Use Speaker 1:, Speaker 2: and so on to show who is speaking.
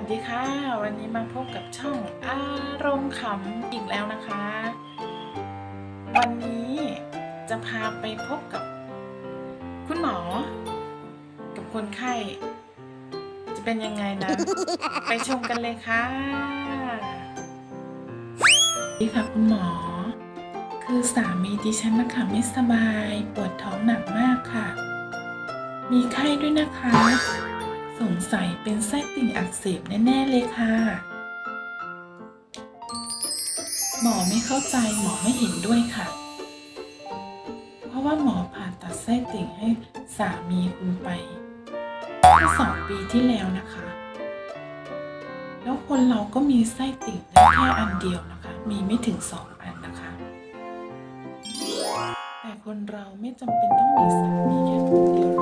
Speaker 1: วัสดีค่ะ วันนี้มาพบกับช่องอารมณ์ขำอีกแล้วนะคะ วันนี้จะพาไปพบกับ คุณหมอ กับคนไข้ จะเป็นยังไงนั้นไปชมกันเลยค่ะดีค่ะคุณหมอ คือสามีดิฉันนะคะไม่สบาย ปวดท้องหนักมากค่ะ มีไข้ด้วยนะคะ สงสัยเป็นไส้ติ่งอักเสบแน่ ๆ เลยค่ะ หมอไม่เข้าใจหมอไม่เห็นด้วยค่ะ เพราะว่าหมอผ่าตัดไส้ติ่งให้สามีคุณไปเมื่อสองปีที่แล้วนะคะ แล้วคนเราก็มีไส้ติ่งได้แค่อันเดียวนะคะ มีไม่ถึงสองอันนะคะ แต่คนเราไม่จำเป็นต้องมีสามีแค่คนเดียว